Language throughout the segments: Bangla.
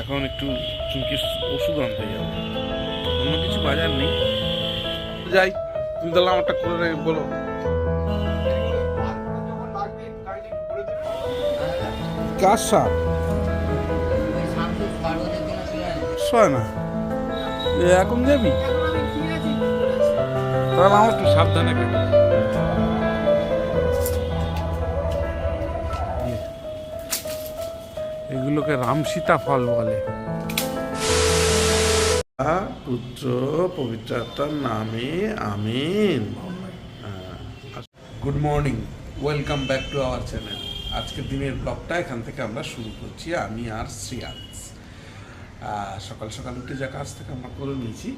এখন একটু চুমকির ওষুধ আনতে যাব। অন্য কিছু বাজার নেই। যাই তুমি তাহলে আমারটা করে রে বলো। কার সার শোয় না এখন যাবি? তাহলে আমার একটু সাবধানে কাটো এগুলোকে রামসীতা ফল বলে। পুত্র পবিত্রতার নামে, আমিন। Good morning, welcome back to our channel. আজকের দিনের ব্লগটা এখান থেকে আমরা শুরু করছি। আমি আর শ্রিয়াংস সকাল সকাল উঠে যা কাজ থেকে আমরা করে নিয়েছি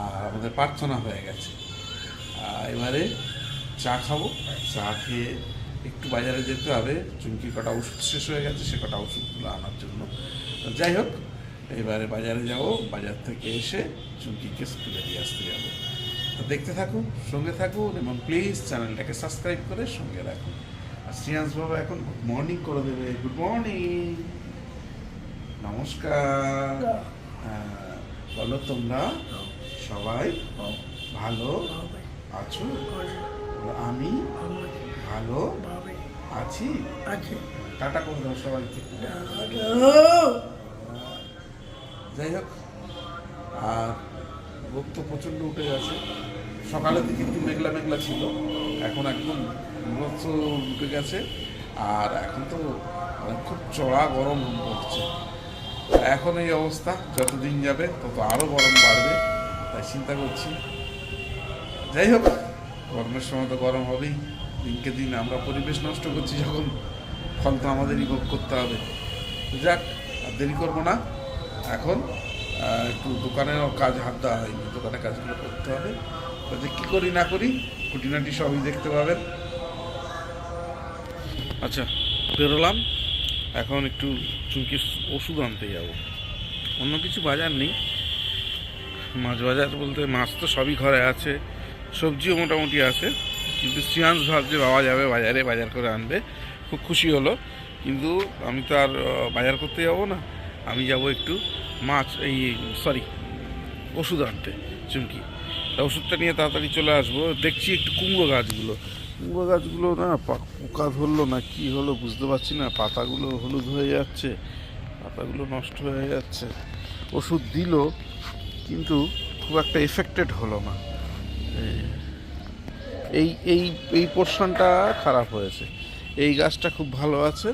আর আমাদের প্রার্থনা হয়ে গেছে। এবারে চা খাব, চা খেয়ে একটু বাজারে যেতে হবে চুমকি কটা ওষুধ শেষ হয়ে গেছে সে কটা ওষুধগুলো আনার জন্য। যাই হোক এবারে বাজারে যাব বাজার থেকে এসে চুমকিকে স্কুলে দিয়ে আসতে যাব। তো দেখতে থাকুন সঙ্গে থাকুন এবং প্লিজ চ্যানেলটাকে সাবস্ক্রাইব করে সঙ্গে রাখুন। আর শ্রিয়াংশ বাবা এখন গুড মর্নিং করে দেবে। Good morning. নমস্কার। হ্যাঁ, বলো তোমরা সবাই ভালো আছো? আমি ভালো। আছি। টাটা করে দাও সবাইকে। যাই হোক আর রোদ তো প্রচণ্ড উঠে গেছে। সকালের দিকে একটু মেঘলা মেঘলা ছিল। এখন একদম রোদ তো উঠে গেছে। আর এখন তো মানে খুব চড়া গরম পড়ছে। এখন এই অবস্থা যত দিন যাবে তত আরও গরম বাড়বে। তাই চিন্তা করছি। যাই হোক গরমের সময় তো গরম হবেই। দিনকে দিন আমরা পরিবেশ নষ্ট করছি যখন ফল তো আমাদেরই ভোগ করতে হবে। যাক, আর দেরি করব না। এখন একটু দোকানেরও কাজ হাত দেওয়া হয়নি, দোকানের কাজগুলো করতে হবে। তাতে কী করি না করি, খুঁটিনাটি সবই দেখতে পাবেন। আচ্ছা বেরোলাম। এখন একটু চুমকির ওষুধ আনতে যাব। অন্য কিছু বাজার নেই। মাছ বাজার বলতে মাছ তো সবই ঘরে আছে, সবজিও মোটামুটি আছে। কিন্তু শ্রিয়াংশ ভাবছে বাবা যাবে, বাজারে বাজার করে আনবে। খুব খুশি হলো। কিন্তু আমি তো আর বাজার করতে যাব না। আমি যাব একটু মাছ, এই সরি ওষুধ আনতে, চুমকি। তা ওষুধটা নিয়ে তাড়াতাড়ি চলে আসব। দেখছি একটু কুমড়ো গাছগুলো। কুমড়ো গাছগুলো না পোকা ধরলো না, কি হলো বুঝতে পারছি না। পাতাগুলো হলুদ হয়ে যাচ্ছে, পাতাগুলো নষ্ট হয়ে যাচ্ছে। ওষুধ দিল, কিন্তু খুব একটা এফেক্টেড হলো না। এই এই এই এই পোর্শনটা খারাপ হয়েছে। এই গাছটা খুব ভালো আছে।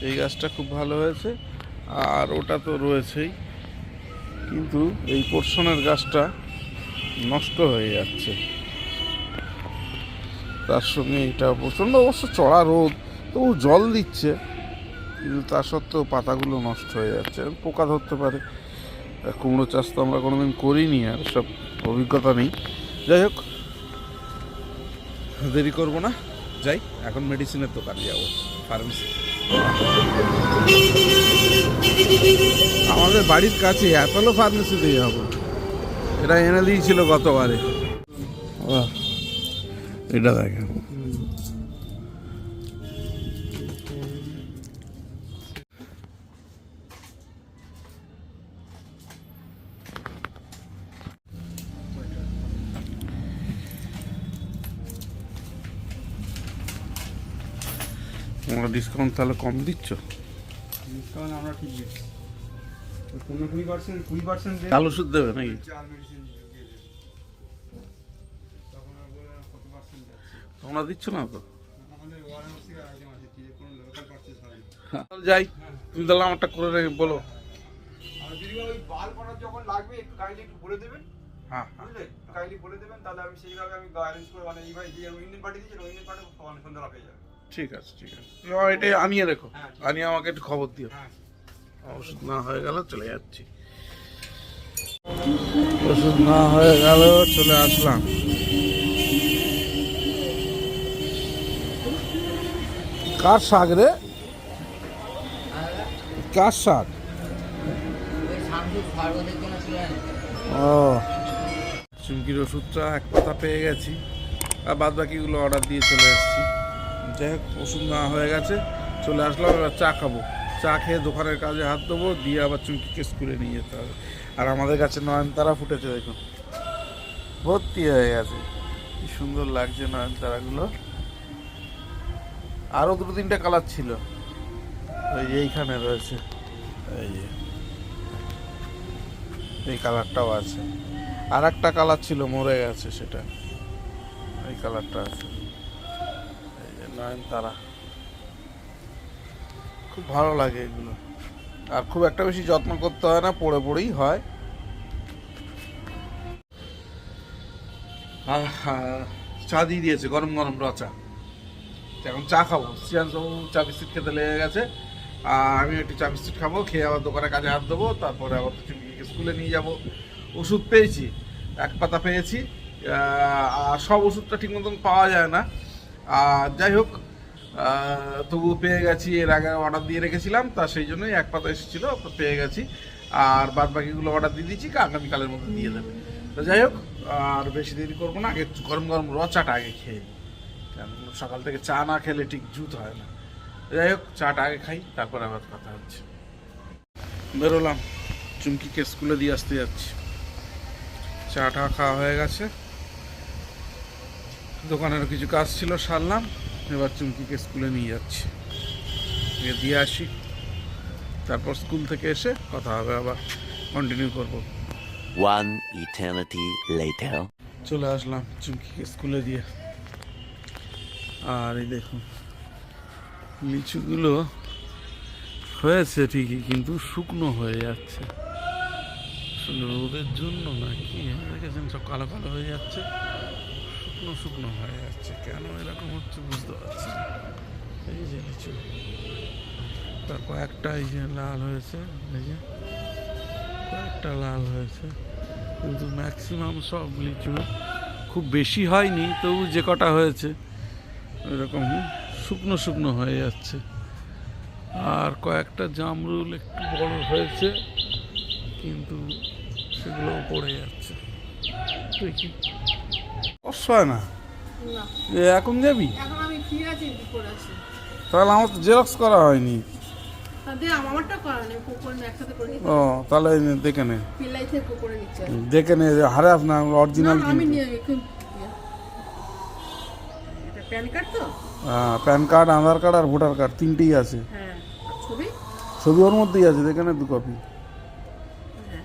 এই গাছটা খুব ভালো হয়েছে। আর ওটা তো রয়েছেই। কিন্তু এই পোর্শনের গাছটা নষ্ট হয়ে যাচ্ছে। তার সঙ্গে এটা প্রচণ্ড অবশ্য চড়া রোদ, তবু জল দিচ্ছে। কিন্তু তা সত্ত্বেও পাতাগুলো নষ্ট হয়ে যাচ্ছে। পোকা ধরতে পারে। কুমড়ো চাষ তো আমরা কোনোদিন করিনি আর সব অভিজ্ঞতা নেই। যাই হোক দেরি করব না। যাই এখন মেডিসিনের দোকানে যাব ফার্মেসি আমাদের বাড়ির কাছে অ্যাপেলো ফার্মেসিতে যাব এটা এনে দিয়েছিল গতবারে। এটা দেখেন। ডিসকাউন্ট তাহলে কম দিচ্ছ? ডিসকাউন্ট আমরা ঠিক দিচ্ছি। পনেরো কুড়ি পার্সেন্ট কুড়ি পার্সেন্ট চাল ওষুধ দেবে নাকি? তোমরা দিচ্ছ না তো? হয় যাই তুমি তাহলে আমারটা করে রে বলো। আর যদি ওই বাল করার যখন লাগবে একটু কাইন্ডলি একটু বলে দেবেন। হ্যাঁ হ্যাঁ। কাইন্ডলি বলে দেবেন তাহলে আমি সেইভাবে আমি অ্যারেঞ্জ করে মানে এইভাবে যে ইন্ডিয়ান পার্টি দিয়েছিল ইন্ডিয়ান পার্টি সকাল সন্ধ্যা পেয়ে যাবে। ঠিক আছে ঠিক আছে। এটা আনিয়ে রেখো। আনিয়ে আমাকে একটু খবর দিও। ওষুধ না হয়ে গেল, চলে যাচ্ছি। ওষুধ না হয়ে গেল, চলে আসলাম। কার শাক রে? কার শাক? ও। চুমকির ওষুধটা এক কথা পেয়ে গেছি। আর বাদ বাকিগুলো অর্ডার দিয়ে চলে এসেছি। যাই হোক, ওষুধ না হয়ে গেছে, চলে আসলাম, এবার চা খাব। চা খেয়ে দোকানের কাজে হাত দেবো, দিয়ে আবার চুমকিকে স্কুলে নিয়ে যেতে হবে। আর আমাদের কাছে নয়নতারা ফুটেছে, দেখুন। ভর্তি হয়ে গেছে। কি সুন্দর লাগছে নয়নতারাগুলো। আরও দুটো তিনটে কালার ছিল। ওই যে এইখানে রয়েছে। এই যে। এই কালারটাও আছে। আর একটা কালার ছিল, মরে গেছে সেটা। এই কালারটা আছে। নয়নতারা খুব ভালো লাগে এগুলো। আর খুব একটা বেশি যত্ন করতে হয় না পড়ে পড়েই হয়। চা দিয়ে দিয়েছে গরম গরম রচা তো এখন চা খাব। সিয়ান চা বিস্কিট খেতে লেগে গেছে। আর আমি একটু চা বিস্কিট খাব খেয়ে আবার দোকানে কাজে হাত দেবো তারপরে আবার তো চুমকিকে স্কুলে নিয়ে যাব। ওষুধ পেয়েছি এক পাতা পেয়েছি। আর সব ওষুধটা ঠিক মতন পাওয়া যায় না। যাই হোক তবুও পেয়ে গেছি, এর আগে অর্ডার দিয়ে রেখেছিলাম, তা সেই জন্যই এক পাতা এসেছিল পেয়ে গেছি। আর বাদ বাকিগুলো অর্ডার দিয়ে দিয়েছি আগামীকালের মধ্যে দিয়ে দেবে। তো যাই হোক, আর বেশি দেরি করব না, আগে গরম গরম রচাটা আগে খেয়ে। কারণ সকাল থেকে চা না খেলে ঠিক জুত হয় না। যাই হোক, চাটা আগে খাই, তারপর আবার কথা হচ্ছে। বেরোলাম চুমকিকে স্কুলে দিয়ে আসতে যাচ্ছি। চাটা খাওয়া হয়ে গেছে। দোকানের কিছু কাজ ছিল সারলাম। এবার চুমকিকে স্কুলে নিয়ে যাচ্ছি। দিয়ে আসি। তারপর স্কুল থেকে এসে কথা হবে আবার কন্টিনিউ করব। One eternity later. চলে আসলাম চুমকিকে স্কুলে দিয়ে। আর এই দেখুন লিচুগুলো হয়েছে ঠিকই কিন্তু শুকনো হয়ে যাচ্ছে। আসলে রোদের জন্য নাকি দেখেছেন সব কালো কালো হয়ে যাচ্ছে। শুকনো শুকনো হয়ে যাচ্ছে। কেন এরকম হচ্ছে বুঝতে পারছি এই যে লিচু তার কয়েকটা এই যে লাল হয়েছে, এই যে কয়েকটা লাল হয়েছে। কিন্তু ম্যাক্সিমাম সব লিচু খুব বেশি হয়নি, তবু যে কটা হয়েছে, এরকম শুকনো শুকনো হয়ে যাচ্ছে। আর কয়েকটা জামরুল একটু বড় হয়েছে, কিন্তু সেগুলো পড়ে যাচ্ছে। দেখি। কষ্ট হয় না। এখন যাবি? তাহলে আমার তো জেরক্স করা হয়নি। ও তাহলে দেখে নে। দেখে নে না অরিজিনাল হ্যাঁ প্যান কার্ড আধার কার্ড আর ভোটার কার্ড তিনটেই আছে। হ্যাঁ ছবি? ওর মধ্যেই আছে দেখে নে দু কপি হ্যাঁ।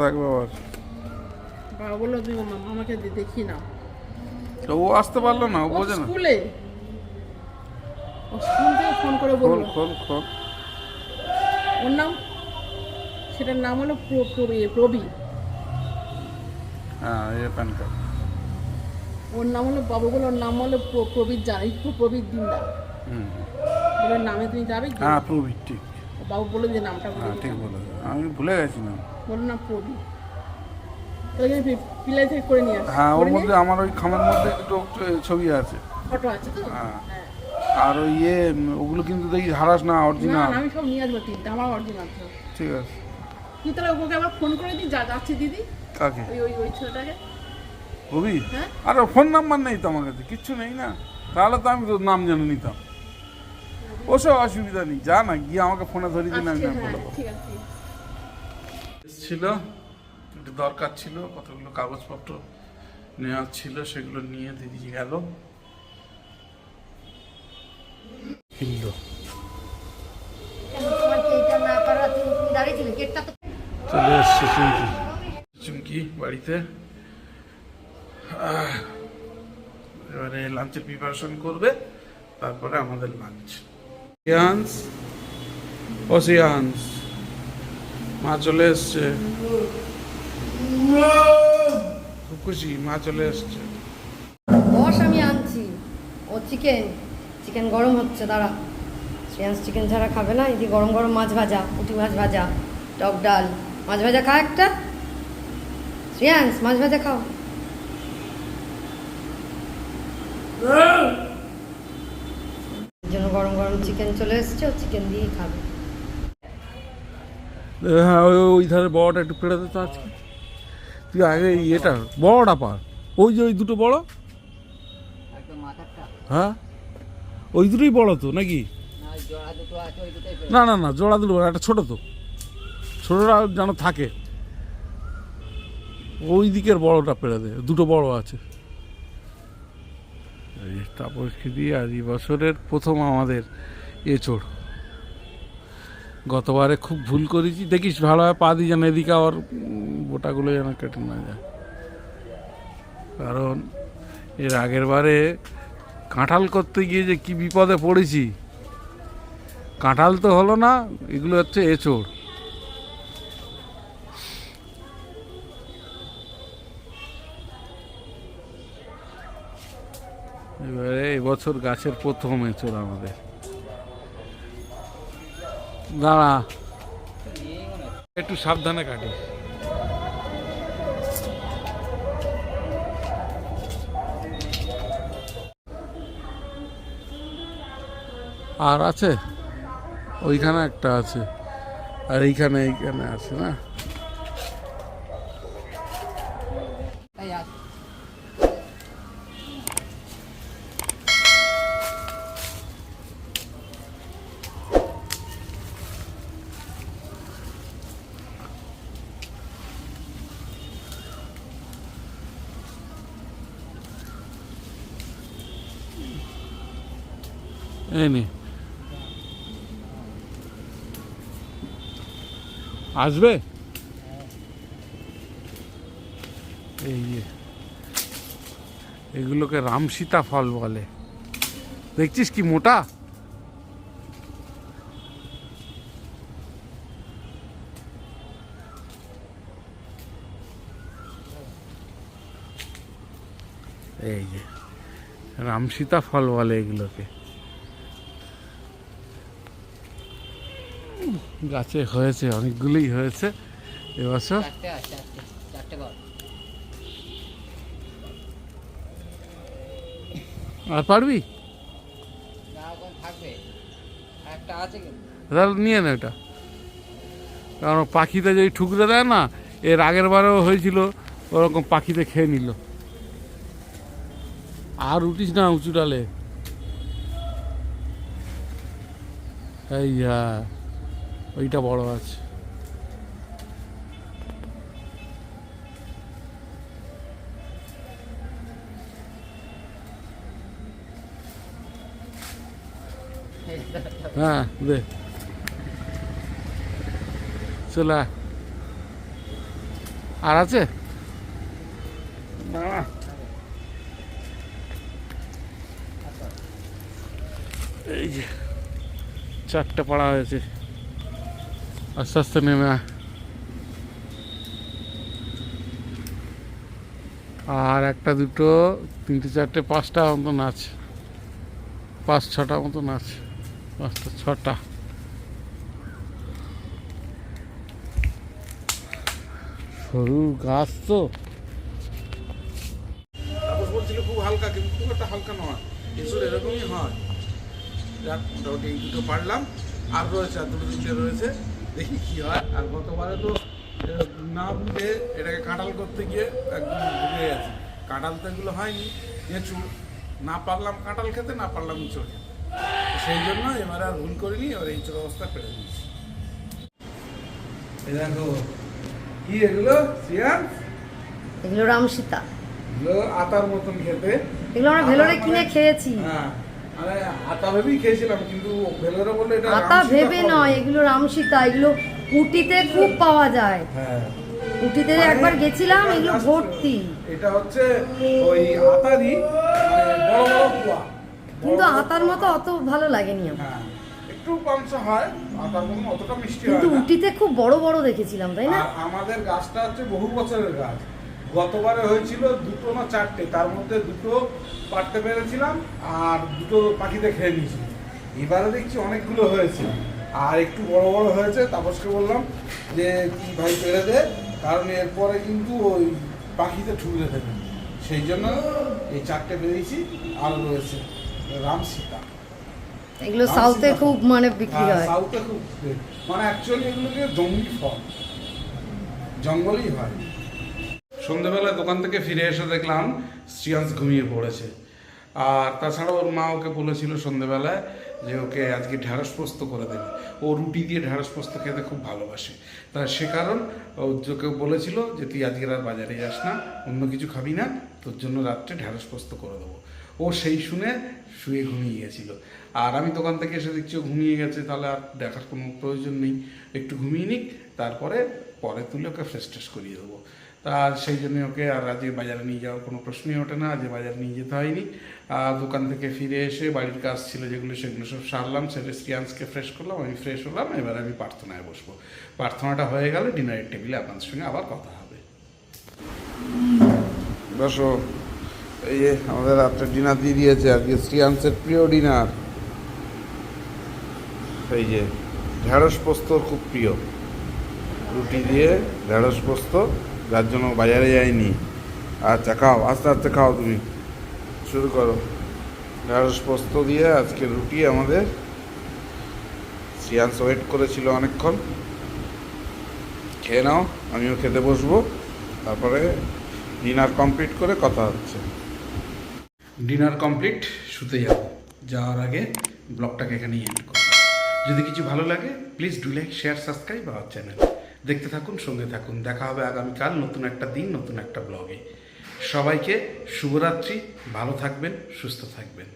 থাকবে আবার। বাবা বলল মামা আমাকে দেখি না। ও আসতে পারল না ও বোঝে না। স্কুলে? ও স্কুল থেকে ফোন করে বলল। খোল খোল। ওর নাম? সেটার নাম হলো প্র- প্র- হ্যাঁ এই প্যান কার্ড। ওর নাম হলো বাবুগুলোর নাম হলো প্রবীর জানি প্রবীর দিনদার। হুম। বলে নামে তুমি যাবে হ্যাঁ প্রবীর ঠিক। বাবু বলে যে নামটা হ্যাঁ ঠিক বলে আমি ভুলে গেছি না বলো না প্রবি তাহলে আমি পি- পিলাই থেকে করে নিয়ে আসি হ্যাঁ ওর মধ্যে আমার ওই খামের মধ্যে দুটো ছবি আছে। ফটো আছে তো? হ্যাঁ। হ্যাঁ। আর ওই ইয়ে ওগুলো কিন্তু দেখি হারাস না অরিজিনাল না, আমি সব নিয়ে আসব তিনটা আমার অরিজিনাল ঠিক আছে। তুই তাহলে ওকে আবার ফোন করে যা যাচ্ছে দিদি। কাকে? ওই ওই ওই ছেলেটাকে। কবি হ্যাঁ? আর ওর ফোন নাম্বার নেই তো আমার কাছে কিচ্ছু নেই না। তাহলে তো আমি তোর নাম জেনে নিতাম। ওসব অসুবিধা নেই যা না গিয়ে আমাকে ফোনে ধরিয়ে দিন আমি আজকে আমি হ্যাঁ ছিল একটু দরকার ছিল কতগুলো কাগজপত্র নেওয়ার ছিল সেগুলো নিয়ে দিদি গেল। চলে এসছে চুমকি। চুমকি বাড়িতে। এবারে লাঞ্চের প্রিপারেশন করবে তারপরে আমাদের লাঞ্চ সিয়ান্স ও সিয়ান্স মা চলে এসছে। খুব খুশি মা চলে এসছে। বস আমি আনছি। ও চিকেন চিকেন গরম হচ্ছে দাঁড়া। শ্রেয়াংস চিকেন ছাড়া খাবে না এদিকে গরম গরম মাছ ভাজা পুঁটি মাছ ভাজা টক ডাল। মাছ ভাজা খা একটা। শ্রেয়াংস মাছ ভাজা খাও। জন্য গরম গরম চিকেন চলে এসছে ও চিকেন দিয়েই খাবে। হ্যাঁ ওই ধারে বড়টা একটু পেড়ে তো আজকে তুই আগে ইয়েটা বড়টা পার ওই যে ওই দুটো বড়? হ্যাঁ? ওই দুটোই বড় তো নাকি? না না না জোড়া দিল একটা ছোট তো। ছোটটা যেন থাকে। ওই দিকের বড়টা পেরে দে দুটো বড় আছে। এই তাপসকে দিয়ে আজ এই বছরের প্রথম আমাদের এচোড় গতবারে খুব ভুল করেছি। দেখিস ভালোভাবে পা দিই যেন এদিকে আবার বোটাগুলো যেন কেটে না যায়। কারণ এর আগের বারে কাঁঠাল করতে গিয়ে যে কি বিপদে পড়েছি, কাঁঠাল তো হলো না, এগুলো হচ্ছে এচোড়। এবারে এবছর গাছের প্রথম এচোড় আমাদের। দাঁড়া। একটু সাবধানে কাটি। আর আছে? ওইখানে একটা আছে। আর এইখানে এইখানে আছে না? আসবে? এই যে, এগুলোকে রামসীতা ফল বলে। দেখছিস কি মোটা? এই যে, রামসীতা ফল বলে এগুলোকে। গাছে হয়েছে অনেকগুলোই হয়েছে। এবছর আর পারবি? তাহলে নিয়ে নে ওটা। কারণ পাখিতে যদি ঠুকরে দেয় না এর আগের বারেও হয়েছিল ওরকম পাখিতে খেয়ে নিল। আর উঠিস না উঁচু ডালে। এই যা। ওইটা বড় আছে। হ্যাঁ দে। চলে আর আছে। এই যে চারটে পাড়া হয়েছে। আস্তে আস্তে নেমে আর একটা দুটো, তিনটে, চারটে, পাঁচটা মতন আছে। পাঁচ, ছটা মতন আছে। পাঁচটা, ছটা। সরু গাছ তো। হালকা হালকা পারলাম। আর রয়েছে, আর দুটো তিনটে রয়েছে। দেখি কি হয়। আর গতবারে তো না বুঝে এটাকে কাঁঠাল করতে গিয়ে একদম ভুলে গেছি। কাঁঠাল তো এগুলো হয়নি এঁচুড় না পারলাম কাঁঠাল খেতে না পারলাম ইঁচড় খেতে। সেই জন্য এবারে আর ভুল করিনি এবার এই অবস্থা পেরে দিয়েছি। দেখো কি এগুলো সিয়ান? এগুলো রামসীতা। এগুলো আতার মতন খেতে। এগুলো আমরা ভেলোরে কিনে খেয়েছি। হ্যাঁ। মানে আতা ভেবেই খেয়েছিলাম কিন্তু ভেলোরে বললে এটা আতা ভেবে নয় এগুলো রামসীতা এগুলো উটিতে খুব পাওয়া যায়। হ্যাঁ। উটিতে মানে একবার গেছিলাম এগুলো ভর্তি। এটা হচ্ছে ওই আতারই মানে বড় বড় কুয়া কিন্তু আতার মতো অত ভালো লাগেনি আমার। হ্যাঁ একটু পাংশ হয় আতার মতন অতটা মিষ্টি কিন্তু হয় উটিতে খুব বড় বড় দেখেছিলাম তাই না? আমাদের গাছটা হচ্ছে বহু বছরের গাছ। গতবারে হয়েছিল দুটো না চারটে তার মধ্যে দুটো পারতে পেরেছিলাম আর দুটো পাখিতে খেয়ে নিয়েছি। এবারে দেখছি অনেকগুলো হয়েছে। আর একটু বড় বড় হয়েছে তাপসকে বললাম যে তুই ভাই পেরে দে। কারণ এরপরে কিন্তু ওই পাখিতে ঠুকরে দেবে। সেই জন্য এই চারটে পেরেছি আর রয়েছে রাম সীতা। এগুলো সাউথে খুব মানে বিক্রি হ্যাঁ, হয়। সাউথে খুব মানে অ্যাকচুয়ালি এগুলোকে জঙ্গলি ফল। জঙ্গলই হয় সন্ধ্যেবেলা দোকান থেকে ফিরে এসে দেখলাম শ্রিয়াংশ ঘুমিয়ে পড়েছে। আর তাছাড়া ওর মা ওকে বলেছিল সন্ধ্যেবেলায় যে ওকে আজকে ঢ্যাঁড়স পোস্ত করে দেবে। ও রুটি দিয়ে ঢ্যাঁড়স পোস্ত খেতে খুব ভালোবাসে। তা সে কারণ ও তোকে বলেছিল যে তুই আজকে আর বাজারে যাস না, অন্য কিছু খাবি না, তোর জন্য রাত্রে ঢ্যাঁড়স পোস্ত করে দেবো। ও সেই শুনে শুয়ে ঘুমিয়ে গেছিল আর আমি দোকান থেকে এসে দেখছি ও ঘুমিয়ে গেছে, তাহলে আর দেখার কোনো প্রয়োজন নেই। একটু ঘুমিয়ে নিক, তারপরে পরে তুলে ওকে ফ্রেশ ট্রেশ করিয়ে দেবো। তা আর সেই জন্য ওকে আর আজকে বাজারে নিয়ে যাওয়ার কোনো প্রশ্নই ওঠে না, আজকে বাজারে নিয়ে যেতে হয়নি। আর দোকান থেকে ফিরে এসে বাড়ির কাজ ছিল যেগুলো সেগুলো সব সারলাম সেটা শ্রিয়াংশকে ফ্রেশ করলাম, আমি ফ্রেশ হলাম, এবার আমি প্রার্থনায় বসবো। প্রার্থনাটা হয়ে গেলে ডিনারের টেবিলে আপনাদের সঙ্গে আবার কথা হবে। বসো। এই যে আমাদের রাত্রে ডিনার দিয়ে দিয়েছে, আজকে শ্রিয়াংশের প্রিয় ডিনার এই যে, ঢেঁড়স পোস্ত খুব প্রিয়। রুটি দিয়ে ঢেঁড়স পোস্ত যার জন্য বাজারে যায়নি। আচ্ছা খাও আস্তে আস্তে খাও তুমি। শুরু করো। ঢেঁড়স পোস্ত দিয়ে আজকে রুটি আমাদের শ্রিয়াংশ ওয়েট করেছিল অনেকক্ষণ। খেয়ে নাও, আমিও খেতে বসবো। তারপরে ডিনার কমপ্লিট করে কথা হচ্ছে। ডিনার কমপ্লিট, শুতে যাব যাওয়ার আগে ব্লগটাকে এখানেই এন্ড করব যদি কিছু ভালো লাগে please do like share subscribe our channel দেখতে থাকুন, সঙ্গে থাকুন। দেখা হবে আগামীকাল নতুন একটা দিন, নতুন একটা ব্লগে। সবাইকে শুভরাত্রি, ভালো থাকবেন, সুস্থ থাকবেন।